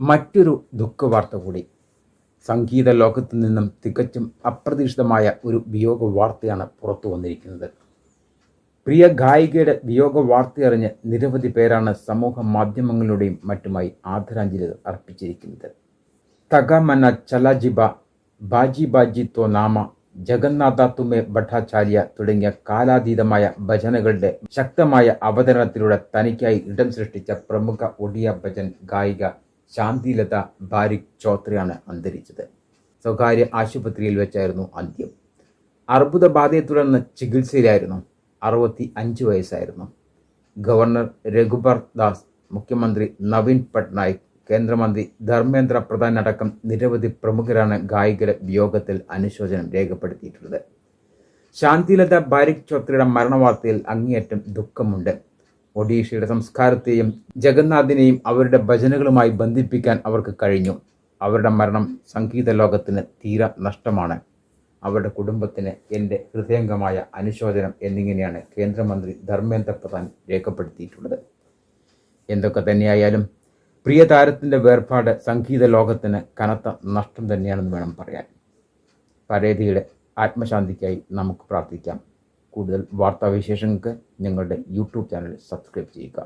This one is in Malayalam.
മറ്റൊരു ദുഃഖവാർത്ത കൂടി. സംഗീത ലോകത്തു നിന്നും തികച്ചും അപ്രതീക്ഷിതമായ ഒരു വിയോഗ വാർത്തയാണ് പുറത്തു വന്നിരിക്കുന്നത്. പ്രിയ ഗായികയുടെ വിയോഗ വാർത്തയറിഞ്ഞ് നിരവധി പേരാണ് സമൂഹ മാധ്യമങ്ങളിലൂടെയും മറ്റുമായി ആദരാഞ്ജലികൾ അർപ്പിച്ചിരിക്കുന്നത്. തകമന ചലജിബ ബാജി ബാജി തോ നാമ ജഗന്നാഥ തുമെ ഭട്ടാചാര്യ തുടങ്ങിയ കാലാതീതമായ ഭജനകളുടെ ശക്തമായ അവതരണത്തിലൂടെ തനിക്കായി ഇടം സൃഷ്ടിച്ച പ്രമുഖ ഒഡിയ ഭജൻ ഗായിക ശാന്തിലത ബാരിക് ചോത്രയാണ് അന്തരിച്ചത്. സ്വകാര്യ ആശുപത്രിയിൽ വെച്ചായിരുന്നു അന്ത്യം. അർബുദബാധയെ തുടർന്ന് ചികിത്സയിലായിരുന്നു. അറുപത്തി അഞ്ച് വയസ്സായിരുന്നു. ഗവർണർ രഘുബർ ദാസ് മുഖ്യമന്ത്രി നവീൻ പട്നായിക് കേന്ദ്രമന്ത്രി ധർമ്മേന്ദ്ര പ്രധാൻ അടക്കം നിരവധി പ്രമുഖരാണ് ഗായികരുടെ വിയോഗത്തിൽ അനുശോചനം രേഖപ്പെടുത്തിയിട്ടുള്ളത്. ശാന്തിലത ബാരിക് ചോത്രയുടെ മരണവാർത്തയിൽ അങ്ങേയറ്റം ദുഃഖമുണ്ട്. ഒഡീഷയുടെ സംസ്കാരത്തെയും ജഗന്നാഥിനെയും അവരുടെ ഭജനകളുമായി ബന്ധിപ്പിക്കാൻ അവർക്ക് കഴിഞ്ഞു. അവരുടെ മരണം സംഗീത ലോകത്തിന് തീര നഷ്ടമാണ്. അവരുടെ കുടുംബത്തിന് എന്റെ ഹൃദയംഗമായ അനുശോചനം എന്നിങ്ങനെയാണ് കേന്ദ്രമന്ത്രി ധർമ്മേന്ദ്ര പ്രധാൻ രേഖപ്പെടുത്തിയിട്ടുള്ളത്. എന്തൊക്കെ തന്നെയായാലും പ്രിയ താരത്തിന്റെ വേർപാട് സംഗീത ലോകത്തിന് കനത്ത നഷ്ടം തന്നെയാണെന്ന് വേണം പറയാൻ. പരേതിയുടെ ആത്മശാന്തിക്കായി നമുക്ക് പ്രാർത്ഥിക്കാം. കൂടുതൽ വാർത്താവിശേഷങ്ങൾക്ക് ഞങ്ങളുടെ യൂട്യൂബ് ചാനൽ സബ്സ്ക്രൈബ് ചെയ്യുക.